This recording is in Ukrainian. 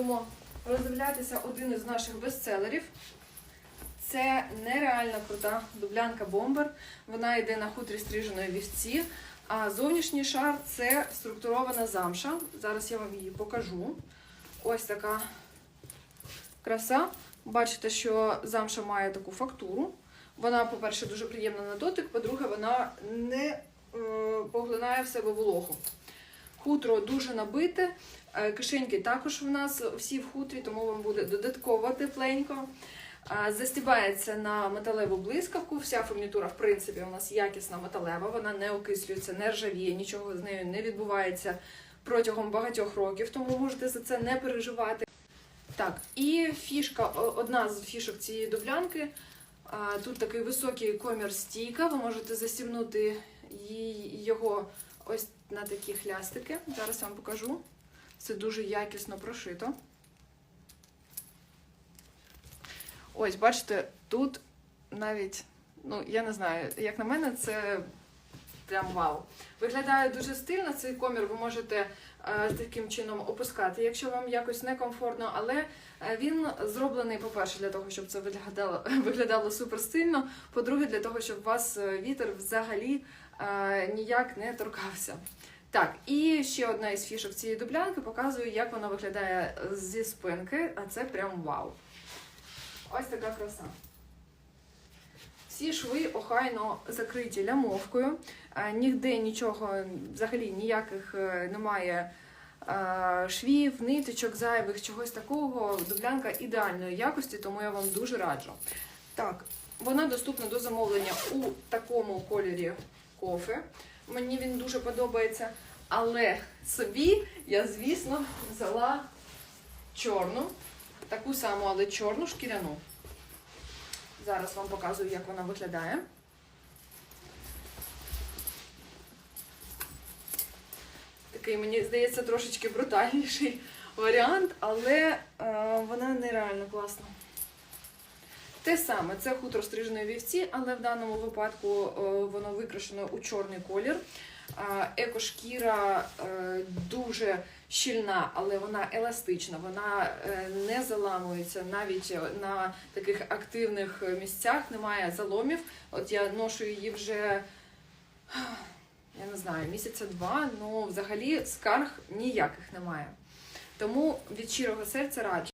будемо роздивлятися один із наших бестселерів. Це нереально крута дублянка бомбер. Вона йде на хутрі стриженої вівці. А зовнішній шар це структурована замша. Зараз я вам її покажу. Ось така краса. Бачите, що замша має таку фактуру. Вона, по-перше, дуже приємна на дотик, по-друге, вона не е, поглинає в себе вологу. Хутро дуже набите, е, кишеньки також в нас всі в хутрі, тому вам буде додатково тепленько. А, Застібається на металеву блискавку. Вся фурнітура, в принципі, у нас якісна металева, вона не окислюється, не ржавіє, нічого з нею не відбувається протягом багатьох років, тому можете за це не переживати. Так, і фішка, одна з фішок цієї дублянки. Тут такий високий комір стійка. Ви можете застібнути його ось на такі хлястики. Зараз вам покажу. Це дуже якісно прошито. Ось, бачите, тут навіть, ну, я не знаю, як на мене, це прям вау. Виглядає дуже стильно. Цей комір ви можете е, таким чином опускати, якщо вам якось некомфортно, але е, він зроблений, по-перше, для того, щоб це виглядало, виглядало супер стильно. По-друге, для того, щоб вас е, вітер взагалі ніяк не торкався. Так, і ще одна із фішок цієї дублянки показую, як вона виглядає зі спинки, а це прям вау. Ось така краса. Всі шви охайно закриті лямовкою. Е, Ніде нічого, взагалі ніяких е, немає е, швів, ниточок, зайвих, чогось такого. Дублянка ідеальної якості, тому я вам дуже раджу. Так, вона доступна до замовлення у такому кольорі кофе. Мені він дуже подобається. Але собі я, звісно, взяла чорну, таку саму, але чорну шкіряну. Зараз вам показую, як вона виглядає. Такий, мені здається, трошечки брутальніший варіант, але е, вона нереально класна. Те саме, це хутро стриженої вівці, але в даному випадку е, воно викрашено у чорний колір. А, Екошкіра е, дуже щільна, але вона еластична, вона е, не заламується навіть на таких активних місцях, немає заломів. От я ношу її вже, я не знаю, місяця два, ну взагалі скарг ніяких немає. Тому від щирого серця раджу.